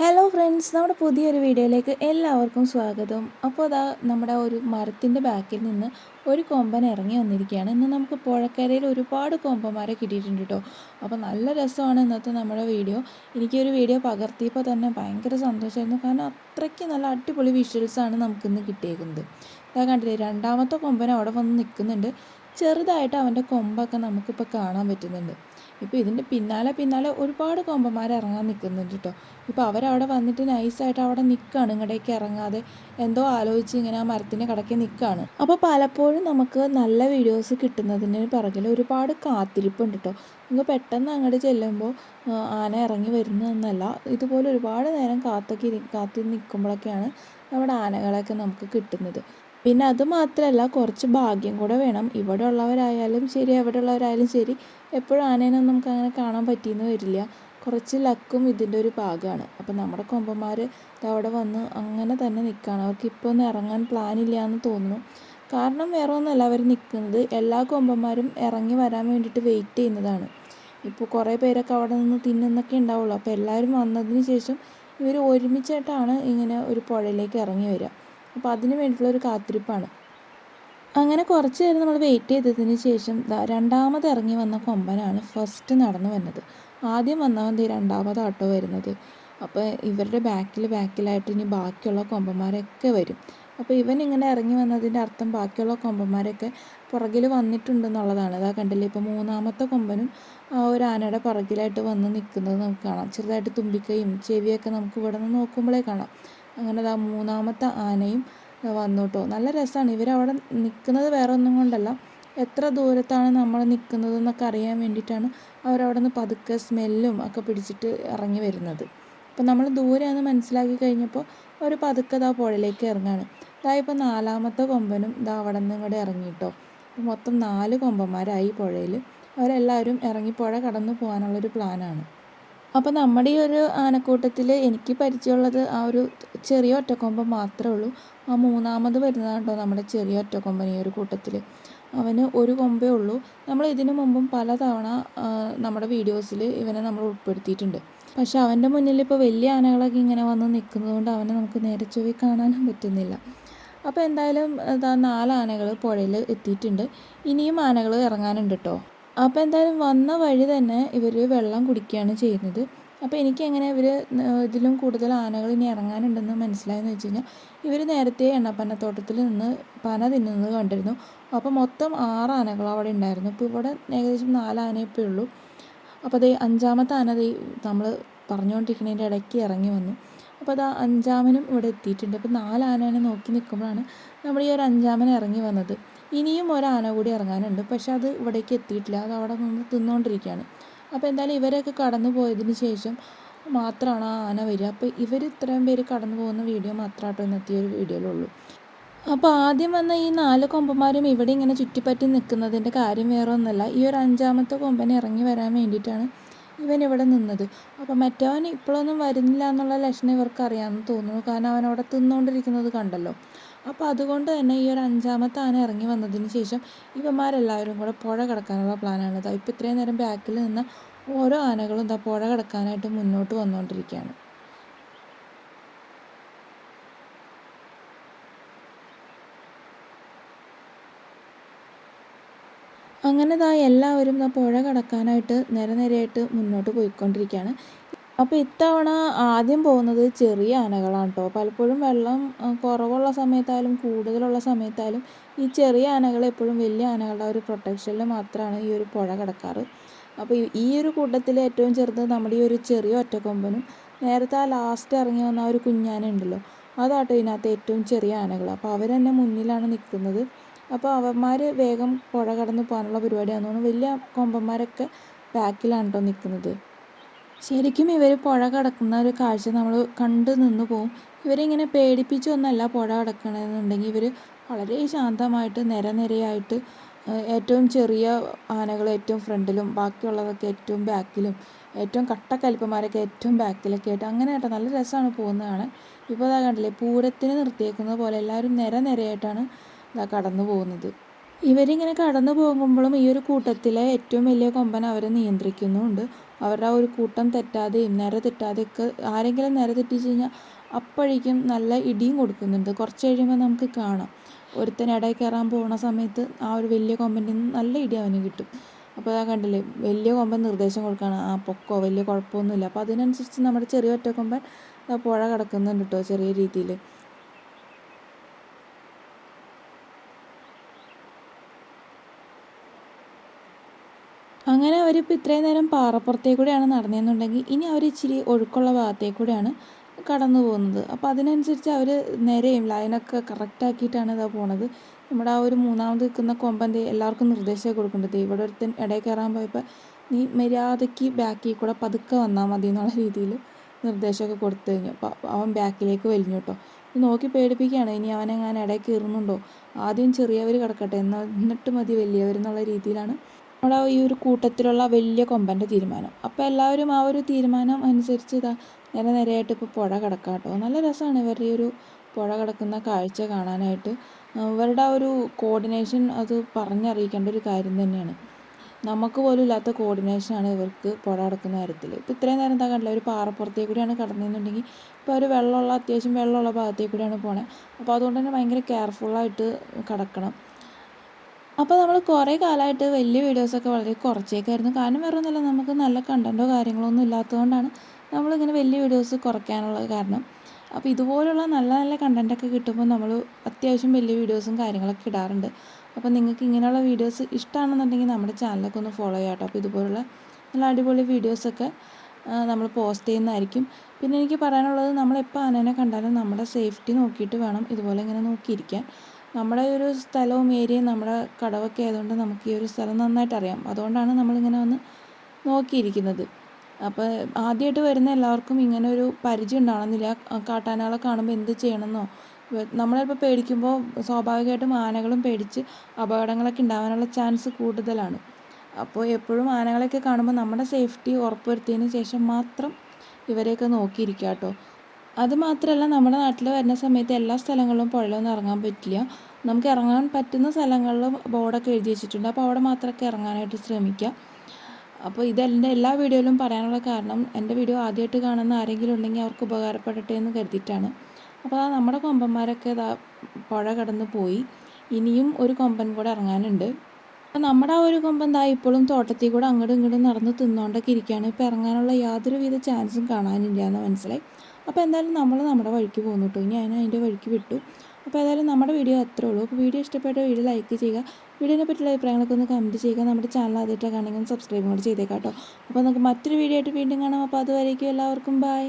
Hello friends നമ്മുടെ പുതിയൊരു വീഡിയോയിലേക്ക് എല്ലാവർക്കും സ്വാഗതം. അപ്പോൾ അതാ നമ്മുടെ ഒരു മരത്തിന്റെ ബാക്കിൽ നിന്ന് ഒരു കൊമ്പൻ ഇറങ്ങി വന്നിരിക്കുകയാണ്. ഇന്ന് നമുക്ക് പുഴക്കരയിൽ ഒരുപാട് കൊമ്പന്മാരെ കിട്ടിയിട്ടുണ്ട് കേട്ടോ. അപ്പോൾ നല്ല രസമാണ് ഇന്നത്തെ നമ്മുടെ വീഡിയോ. എനിക്കൊരു വീഡിയോ പകർത്തിയപ്പോൾ തന്നെ ഭയങ്കര സന്തോഷമായിരുന്നു. കാരണം അത്രയ്ക്ക് നല്ല അടിപൊളി വിഷ്വൽസാണ് നമുക്കിന്ന് കിട്ടിയേക്കുന്നത്. അതാ കണ്ടില്ലേ രണ്ടാമത്തെ കൊമ്പൻ അവിടെ വന്ന് നിൽക്കുന്നുണ്ട്. ചെറുതായിട്ട് അവന്റെ കൊമ്പൊക്കെ നമുക്കിപ്പോൾ കാണാൻ പറ്റുന്നുണ്ട്. ഇപ്പോൾ ഇതിന്റെ പിന്നാലെ പിന്നാലെ ഒരുപാട് കോമ്പന്മാർ ഇറങ്ങാൻ നിൽക്കുന്നുണ്ട് കേട്ടോ ഇപ്പോൾ അവരവിടെ വന്നിട്ട് നൈസായിട്ട് അവിടെ നിൽക്കുകയാണ് ഇങ്ങടേക്ക് ഇറങ്ങാതെ എന്തോ ആലോചിച്ച് ഇങ്ങനെ ആ മരത്തിന്റെ കടയ്ക്ക് നിൽക്കുകയാണ് അപ്പോൾ പലപ്പോഴും നമുക്ക് നല്ല വീഡിയോസ് കിട്ടുന്നതിന് പിറകിൽ ഒരുപാട് കാത്തിരിപ്പുണ്ട് കേട്ടോ നമുക്ക് പെട്ടെന്ന് അങ്ങോട്ട് ചെല്ലുമ്പോൾ ആന ഇറങ്ങി വരുന്നതെന്നല്ല ഇതുപോലെ ഒരുപാട് നേരം കാത്തൊക്കെ കാത്തി നിൽക്കുമ്പോഴൊക്കെയാണ് നമ്മുടെ ആനകളൊക്കെ നമുക്ക് കിട്ടുന്നത്. പിന്നെ അത് മാത്രമല്ല കുറച്ച് ഭാഗ്യം കൂടെ വേണം. ഇവിടെ ഉള്ളവരായാലും ശരി അവിടെ ഉള്ളവരായാലും ശരി എപ്പോഴും ആനേനൊന്നും നമുക്ക് അങ്ങനെ കാണാൻ പറ്റിയെന്ന് വരില്ല. കുറച്ച് ലക്കും ഇതിന്റെ ഒരു ഭാഗമാണ്. അപ്പം നമ്മുടെ കൊമ്പന്മാർ അവിടെ വന്ന് അങ്ങനെ തന്നെ നിൽക്കുകയാണ്. അവർക്ക് ഇപ്പോൾ ഒന്നും ഇറങ്ങാൻ ഇല്ല എന്ന് തോന്നുന്നു. കാരണം വേറെ ഒന്നുമല്ല അവർ നിൽക്കുന്നത് എല്ലാ കൊമ്പന്മാരും ഇറങ്ങി വരാൻ വേണ്ടിയിട്ട് വെയിറ്റ് ചെയ്യുന്നതാണ്. ഇപ്പോൾ കുറേ പേരൊക്കെ അവിടെ നിന്ന് തിന്നുന്നൊക്കെ ഉണ്ടാവുള്ളൂ. അപ്പോൾ എല്ലാവരും വന്നതിന് ശേഷം ഇവർ ഒരുമിച്ചായിട്ടാണ് ഇങ്ങനെ ഒരു പുഴയിലേക്ക് ഇറങ്ങി വരിക. അപ്പോൾ അതിന് വേണ്ടിയിട്ടുള്ള ഒരു കാത്തിരിപ്പാണ്. അങ്ങനെ കുറച്ച് നേരം നമ്മൾ വെയിറ്റ് ചെയ്തതിന് ശേഷം രണ്ടാമത് ഇറങ്ങി വന്ന കൊമ്പനാണ് ഫസ്റ്റ് നടന്നു വന്നത്. ആദ്യം വന്നവൻ ദേ രണ്ടാമത് ആട്ടോ വരുന്നത്. അപ്പോൾ ഇവരുടെ ബാക്കിൽ ബാക്കിലായിട്ട് ഇനി ബാക്കിയുള്ള കൊമ്പന്മാരൊക്കെ വരും. അപ്പോൾ ഇവൻ ഇങ്ങനെ ഇറങ്ങി വന്നതിന്റെ അർത്ഥം ബാക്കിയുള്ള കൊമ്പന്മാരൊക്കെ പുറകിൽ വന്നിട്ടുണ്ടെന്നുള്ളതാണ്. അതാ കണ്ടില്ലേ? ഇപ്പോൾ മൂന്നാമത്തെ കൊമ്പനും ആ ഒരു ആനയുടെ പുറകിലായിട്ട് വന്ന് നിൽക്കുന്നത് നമുക്ക് കാണാം. ചെറുതായിട്ട് തുമ്പിക്കൈയും ചെവിയൊക്കെ നമുക്ക് ഇവിടെ നിന്ന് നോക്കുമ്പോഴേ കാണാം. അങ്ങനെ ദാ മൂന്നാമത്തെ ആനയും വന്നു കേട്ടോ നല്ല രസമാണ് ഇവരവിടെ നിൽക്കുന്നത് വേറെ ഒന്നും കൊണ്ടല്ല. എത്ര ദൂരത്താണ് നമ്മൾ നിൽക്കുന്നത് എന്നൊക്കെ അറിയാൻ വേണ്ടിയിട്ടാണ് അവരവിടെ നിന്ന് പതുക്കെ സ്മെല്ലും ഒക്കെ പിടിച്ചിട്ട് ഇറങ്ങി വരുന്നത്. അപ്പം നമ്മൾ ദൂരെയാണെന്ന് മനസ്സിലാക്കി കഴിഞ്ഞപ്പോൾ അവർ പതുക്കെ ദാ പുഴയിലേക്ക് ഇറങ്ങാണ്. ദാ ഇപ്പോൾ നാലാമത്തെ കൊമ്പനും ഇതാ അവിടെ നിന്ന് ഇങ്ങോട്ട് ഇറങ്ങി കേട്ടോ മൊത്തം നാല് കൊമ്പന്മാരായി പുഴയിൽ. അവരെല്ലാവരും ഇറങ്ങി പുഴ കടന്നു പോകാനുള്ളൊരു പ്ലാനാണ്. അപ്പോൾ നമ്മുടെ ഈ ഒരു ആനക്കൂട്ടത്തിൽ എനിക്ക് പരിചയമുള്ളത് ആ ഒരു ചെറിയ ഒറ്റക്കൊമ്പൻ മാത്രമേ ഉള്ളൂ. ആ മൂന്നാമത് വരുന്നതാണ് കേട്ടോ നമ്മുടെ ചെറിയ ഒറ്റക്കൊമ്പൻ ഈ ഒരു കൂട്ടത്തിൽ അവന് ഒരു കൊമ്പേ ഉള്ളൂ. നമ്മൾ ഇതിനു മുമ്പും പലതവണ നമ്മുടെ വീഡിയോസിൽ ഇവനെ നമ്മൾ ഉൾപ്പെടുത്തിയിട്ടുണ്ട്. പക്ഷെ അവന്റെ മുന്നിൽ ഇപ്പോൾ വലിയ ആനകളൊക്കെ ഇങ്ങനെ വന്ന് നിൽക്കുന്നത് കൊണ്ട് അവനെ നമുക്ക് നേരെ ചൊവ്വി കാണാനും പറ്റുന്നില്ല. അപ്പോൾ എന്തായാലും നാല് ആനകൾ പുഴയിൽ എത്തിയിട്ടുണ്ട്. ഇനിയും ആനകൾ ഇറങ്ങാനുണ്ട് കേട്ടോ. അപ്പോൾ എന്തായാലും വന്ന വഴി തന്നെ ഇവർ വെള്ളം കുടിക്കുകയാണ് ചെയ്യുന്നത്. അപ്പോൾ എനിക്ക് എങ്ങനെ ഇവർ ഇതിലും കൂടുതൽ ആനകൾ ഇനി ഇറങ്ങാനുണ്ടെന്ന് മനസ്സിലായെന്ന് വെച്ച് കഴിഞ്ഞാൽ ഇവർ നേരത്തെ എണ്ണപ്പനത്തോട്ടത്തിൽ നിന്ന് പന തിന്നുന്നത് കണ്ടിരുന്നു. അപ്പോൾ മൊത്തം ആറ് ആനകൾ അവിടെ ഉണ്ടായിരുന്നു. ഇപ്പോൾ ഇവിടെ ഏകദേശം നാല് ആനയേ ഉള്ളൂ. അപ്പോൾ അതേ അഞ്ചാമത്തെ ആന നമ്മൾ പറഞ്ഞുകൊണ്ടിരിക്കുന്നതിന്റെ ഇടയ്ക്ക് ഇറങ്ങി വന്നു. അപ്പോൾ അത് അഞ്ചാമനും ഇവിടെ എത്തിയിട്ടുണ്ട്. അപ്പോൾ നാലാനേനെ നോക്കി നിൽക്കുമ്പോഴാണ് നമ്മൾ ഈ ഒരു അഞ്ചാമൻ ഇറങ്ങി വന്നത്. ഇനിയും ഒരാന കൂടി ഇറങ്ങാനുണ്ട്. പക്ഷേ അത് ഇവിടേക്ക് എത്തിയിട്ടില്ല. അത് അവിടെ നിന്ന് തിന്നുകൊണ്ടിരിക്കുകയാണ് അപ്പോൾ എന്തായാലും ഇവരൊക്കെ കടന്നു പോയതിന് ശേഷം മാത്രമാണ് ആ ആന വരിക. അപ്പോൾ ഇവർ ഇത്രയും പേര് കടന്നു പോകുന്ന വീഡിയോ മാത്രമായിട്ട് ഒന്ന് ഒരു വീഡിയോയിലുള്ളൂ. അപ്പോൾ ആദ്യം വന്ന ഈ നാല് കൊമ്പന്മാരും ഇവിടെ ഇങ്ങനെ ചുറ്റിപ്പറ്റി നിൽക്കുന്നതിന്റെ കാര്യം വേറെ ഒന്നല്ല ഈ ഒരു അഞ്ചാമത്തെ കൊമ്പനെ ഇറങ്ങി വരാൻ വേണ്ടിയിട്ടാണ് ഇവൻ ഇവിടെ നിന്നത്. അപ്പം മറ്റവൻ ഇപ്പോഴൊന്നും വരുന്നില്ല എന്നുള്ള ലക്ഷണം ഇവർക്ക് അറിയാമെന്ന് തോന്നുന്നു. കാരണം അവൻ അവിടെ തിന്നുകൊണ്ടിരിക്കുന്നത് കണ്ടല്ലോ. അപ്പോൾ അതുകൊണ്ട് തന്നെ ഈ ഒരു അഞ്ചാമത്തെ ആന ഇറങ്ങി വന്നതിന് ശേഷം ഇവന്മാരെല്ലാവരും കൂടെ പുഴ കിടക്കാനുള്ള പ്ലാനാണ്. ഇതാ ഇപ്പോൾ ഇത്രയും നേരം ബാക്കിൽ നിന്ന് ഓരോ ആനകളും ഇതാ പുഴ കിടക്കാനായിട്ട് മുന്നോട്ട് വന്നുകൊണ്ടിരിക്കുകയാണ്. അങ്ങനെ ഇതാ എല്ലാവരും ഇതാ പുഴ കടക്കാനായിട്ട് നിരനിരയായിട്ട് മുന്നോട്ട് പോയിക്കൊണ്ടിരിക്കുകയാണ് അപ്പോൾ ഇത്തവണ ആദ്യം പോകുന്നത് ചെറിയ ആനകളാണ് കേട്ടോ പലപ്പോഴും വെള്ളം കുറവുള്ള സമയത്തായാലും കൂടുതലുള്ള സമയത്തായാലും ഈ ചെറിയ ആനകൾ എപ്പോഴും വലിയ ആനകളുടെ ഒരു പ്രൊട്ടക്ഷനിൽ മാത്രമാണ് ഈ ഒരു പുഴ കിടക്കാറ്. അപ്പോൾ ഈ ഒരു കൂട്ടത്തിൽ ഏറ്റവും ചെറുത് നമ്മുടെ ഈ ഒരു ചെറിയ ഒറ്റക്കൊമ്പനും നേരത്തെ ആ ലാസ്റ്റ് ഇറങ്ങി വന്ന ഒരു കുഞ്ഞാന ഉണ്ടല്ലോ അതാട്ടോ ഇതിനകത്ത് ഏറ്റവും ചെറിയ ആനകൾ അപ്പോൾ അവർ തന്നെ മുന്നിലാണ് നിൽക്കുന്നത് അപ്പോൾ അവന്മാർ വേഗം പുഴ കടന്ന് പോകാനുള്ള പരിപാടിയാണെന്ന് തോന്നുന്നു. വലിയ കൊമ്പന്മാരൊക്കെ ബാക്കിലാണ് കേട്ടോ നിൽക്കുന്നത് ശരിക്കും ഇവർ പുഴ കടക്കുന്ന ഒരു കാഴ്ച നമ്മൾ കണ്ടു നിന്ന് പോവും. ഇവരിങ്ങനെ പേടിപ്പിച്ചൊന്നല്ല പുഴ കടക്കണമെന്നുണ്ടെങ്കിൽ ഇവർ വളരെ ശാന്തമായിട്ട് നിരനിരയായിട്ട് ഏറ്റവും ചെറിയ ആനകൾ ഏറ്റവും ഫ്രണ്ടിലും ബാക്കിയുള്ളതൊക്കെ ഏറ്റവും ബാക്കിലും ഏറ്റവും കട്ടക്കലിപ്പന്മാരൊക്കെ ഏറ്റവും ബാക്കിലൊക്കെ ആയിട്ട് അങ്ങനെ നല്ല രസമാണ് പോകുന്നതാണ് ഇപ്പോൾ ഇതാ കണ്ടില്ലേ പൂരത്തിന് നിർത്തിയേക്കുന്നത് പോലെ എല്ലാവരും നിര നിരയായിട്ടാണ് ഇതാ കടന്നു പോകുന്നത്. ഇവരിങ്ങനെ കടന്നു പോകുമ്പോഴും ഈ ഒരു കൂട്ടത്തിലെ ഏറ്റവും വലിയ കൊമ്പൻ അവരെ നിയന്ത്രിക്കുന്നുമുണ്ട് അവരുടെ ആ ഒരു കൂട്ടം തെറ്റാതെയും നിര തെറ്റാതെയൊക്കെ ആരെങ്കിലും നിര തെറ്റിച്ച് കഴിഞ്ഞാൽ അപ്പോഴേക്കും നല്ല ഇടിയും കൊടുക്കുന്നുണ്ട്. കുറച്ച് കഴിയുമ്പോൾ നമുക്ക് കാണാം. ഒരുത്തൻ ഇടയിൽ കയറാൻ പോകുന്ന സമയത്ത് ആ ഒരു വലിയ കൊമ്പന്റെ നല്ല ഇടി അവന് കിട്ടും. അപ്പോൾ അതാ കണ്ടില്ലേ വലിയ കൊമ്പൻ നിർദ്ദേശം കൊടുക്കുകയാണ്. ആ പൊക്കോ വലിയ കുഴപ്പമൊന്നുമില്ല. അപ്പോൾ അതിനനുസരിച്ച് നമ്മുടെ ചെറിയ ഒറ്റ കൊമ്പൻ പുഴ കിടക്കുന്നുണ്ട് കേട്ടോ ചെറിയ രീതിയിൽ. അങ്ങനെ അവരിപ്പോൾ ഇത്രയും നേരം പാറപ്പുറത്തേ കൂടെയാണ് നടന്നതെന്നുണ്ടെങ്കിൽ ഇനി അവർ ഇച്ചിരി ഒഴുക്കുള്ള ഭാഗത്തേക്ക് കൂടെയാണ് കടന്നു പോകുന്നത്. അപ്പോൾ അതിനനുസരിച്ച് അവർ നേരെയും ലൈനൊക്കെ കറക്റ്റാക്കിയിട്ടാണ് ഇതാ പോണത്. നമ്മുടെ ആ ഒരു മൂന്നാമത് നിൽക്കുന്ന കൊമ്പന്റെ എല്ലാവർക്കും നിർദ്ദേശമൊക്കെ കൊടുക്കേണ്ടത് ഇവിടെ ഒരുത്തൻ ഇടയിൽ കയറാൻ പോയപ്പോൾ നീ മര്യാദയ്ക്ക് ബാക്കിൽ കൂടെ പതുക്കെ വന്നാൽ മതി എന്നുള്ള രീതിയിൽ നിർദ്ദേശമൊക്കെ കൊടുത്തു കഴിഞ്ഞു. അപ്പോൾ അവൻ ബാക്കിലേക്ക് വലിഞ്ഞു കേട്ടോ. നോക്കി പേടിപ്പിക്കുകയാണ്. ഇനി അവനെങ്ങാനും ഇടയിൽ കയറുന്നുണ്ടോ? ആദ്യം ചെറിയവർ കിടക്കട്ടെ. എന്നിട്ട് മതി വലിയവരെന്നുള്ള രീതിയിലാണ് നമ്മുടെ ഈ ഒരു കൂട്ടത്തിലുള്ള വലിയ കൊമ്പന്റെ തീരുമാനം. അപ്പോൾ എല്ലാവരും ആ ഒരു തീരുമാനം അനുസരിച്ച് ഇതാ നേരെ നേരെയായിട്ട് ഇപ്പോൾ പുഴ കിടക്കാം കേട്ടോ. നല്ല രസമാണ് ഇവരുടെ ഈ ഒരു പുഴ കിടക്കുന്ന കാഴ്ച കാണാനായിട്ട്. ഇവരുടെ ഒരു കോർഡിനേഷൻ അത് പറഞ്ഞറിയിക്കേണ്ട ഒരു കാര്യം തന്നെയാണ്. നമുക്ക് പോലും ഇല്ലാത്ത കോർഡിനേഷനാണ് ഇവർക്ക് പുഴ കിടക്കുന്ന കാര്യത്തിൽ ഇപ്പോൾ ഇത്രയും നേരം എന്താ കണ്ടില്ല? ഒരു പാറപ്പുറത്തേക്ക് കൂടിയാണ് കടന്നതെന്നുണ്ടെങ്കിൽ ഇപ്പോൾ ഒരു വെള്ളമുള്ള അത്യാവശ്യം വെള്ളമുള്ള ഭാഗത്തേക്ക് കൂടിയാണ് പോണത് അപ്പോൾ അതുകൊണ്ട് തന്നെ ഭയങ്കര കെയർഫുള്ളായിട്ട് കിടക്കണം. അപ്പോൾ നമ്മൾ കുറേ കാലമായിട്ട് വലിയ വീഡിയോസൊക്കെ വളരെ കുറച്ചേക്കായിരുന്നു. കാരണം വേറെ ഒന്നുമില്ല നമുക്ക് നല്ല കണ്ടന്റോ കാര്യങ്ങളോ ഒന്നും ഇല്ലാത്തതുകൊണ്ടാണ് നമ്മളിങ്ങനെ വലിയ വീഡിയോസ് കുറയ്ക്കാനുള്ള കാരണം. അപ്പോൾ ഇതുപോലുള്ള നല്ല നല്ല കണ്ടന്റൊക്കെ കിട്ടുമ്പോൾ നമ്മൾ അത്യാവശ്യം വലിയ വീഡിയോസും കാര്യങ്ങളൊക്കെ ഇടാറുണ്ട്. അപ്പോൾ നിങ്ങൾക്ക് ഇങ്ങനെയുള്ള വീഡിയോസ് ഇഷ്ടമാണെന്നുണ്ടെങ്കിൽ നമ്മുടെ ചാനലൊക്കെ ഒന്ന് ഫോളോ ചെയ്യാം കേട്ടോ. അപ്പോൾ ഇതുപോലുള്ള നല്ല അടിപൊളി വീഡിയോസൊക്കെ നമ്മൾ പോസ്റ്റ് ചെയ്യുന്നതായിരിക്കും. പിന്നെ എനിക്ക് പറയാനുള്ളത് നമ്മളെപ്പോൾ ആനേനെ കണ്ടാലും നമ്മുടെ സേഫ്റ്റി നോക്കിയിട്ട് വേണം ഇതുപോലെ ഇങ്ങനെ നോക്കിയിരിക്കാൻ. നമ്മുടെ ഒരു സ്ഥലവും ഏരിയയും നമ്മുടെ കടവൊക്കെ ആയതുകൊണ്ട് നമുക്ക് ഈ ഒരു സ്ഥലം നന്നായിട്ട് അറിയാം അതുകൊണ്ടാണ് നമ്മളിങ്ങനെ വന്ന് നോക്കിയിരിക്കുന്നത്. അപ്പോൾ ആദ്യമായിട്ട് വരുന്ന എല്ലാവർക്കും ഇങ്ങനെ ഒരു പരിചയം ഉണ്ടാകണമെന്നില്ല കാട്ടാനകളെ കാണുമ്പോൾ എന്ത് ചെയ്യണമെന്നോ നമ്മളിപ്പോൾ പേടിക്കുമ്പോൾ സ്വാഭാവികമായിട്ടും ആനകളും പേടിച്ച് അപകടങ്ങളൊക്കെ ഉണ്ടാകാനുള്ള ചാൻസ് കൂടുതലാണ്. അപ്പോൾ എപ്പോഴും ആനകളെയൊക്കെ കാണുമ്പോൾ നമ്മുടെ സേഫ്റ്റി ഉറപ്പുവരുത്തിയതിന് ശേഷം മാത്രം ഇവരെയൊക്കെ നോക്കിയിരിക്കുക കേട്ടോ. അത് മാത്രമല്ല നമ്മുടെ നാട്ടിൽ വരുന്ന സമയത്ത് എല്ലാ സ്ഥലങ്ങളിലും പുഴയിലൊന്നും ഇറങ്ങാൻ പറ്റില്ല. നമുക്ക് ഇറങ്ങാൻ പറ്റുന്ന സ്ഥലങ്ങളിൽ ബോർഡൊക്കെ എഴുതി വെച്ചിട്ടുണ്ട്. അപ്പോൾ അവിടെ മാത്രമൊക്കെ ഇറങ്ങാനായിട്ട് ശ്രമിക്കുക. അപ്പോൾ ഇതെന്റെ എല്ലാ വീഡിയോയിലും പറയാനുള്ള കാരണം എന്റെ വീഡിയോ ആദ്യമായിട്ട് കാണുന്ന ആരെങ്കിലും ഉണ്ടെങ്കിൽ അവർക്ക് ഉപകാരപ്പെടട്ടെ എന്ന് കരുതിയിട്ടാണ്. അപ്പോൾ നമ്മുടെ കൊമ്പന്മാരൊക്കെ ഇതാ പുഴ കടന്ന് പോയി. ഇനിയും ഒരു കൊമ്പൻ കൂടെ ഇറങ്ങാനുണ്ട്. അപ്പോൾ നമ്മുടെ ആ ഒരു കൊമ്പൻ ദാ ഇപ്പോഴും തോട്ടത്തിൽ കൂടെ അങ്ങോട്ടും ഇങ്ങോട്ടും നടന്ന് തിന്നുകൊണ്ടൊക്കെ ഇരിക്കുകയാണ്. ഇപ്പോൾ ഇറങ്ങാനുള്ള യാതൊരു വിധ ചാൻസും കാണാനില്ല എന്ന് മനസ്സിലായി. അപ്പോൾ എന്തായാലും നമ്മൾ നമ്മുടെ വഴിക്ക് പോകുന്നു കേട്ടോ ഇനി ഞാൻ അതിന്റെ വഴിക്ക് വിട്ടു. അപ്പോൾ ഏതായാലും നമ്മുടെ വീഡിയോ അത്രേ ഉള്ളൂ. അപ്പോൾ വീഡിയോ ഇഷ്ടപ്പെട്ട വീഡിയോ ലൈക്ക് ചെയ്യുക. വീഡിയോനെ പറ്റിയുള്ള അഭിപ്രായങ്ങളൊക്കെ ഒന്ന് കമന്റ് ചെയ്യുക. നമ്മുടെ ചാനൽ ആദ്യമായിട്ടാണ് കാണണമെങ്കിൽ സബ്സ്ക്രൈബ് കൂടി ചെയ്തേക്കാം കേട്ടോ അപ്പോൾ നമുക്ക് മറ്റൊരു വീഡിയോ ആയിട്ട് വീണ്ടും കാണാം. അപ്പോൾ അതുവരേക്കും എല്ലാവർക്കും ബൈ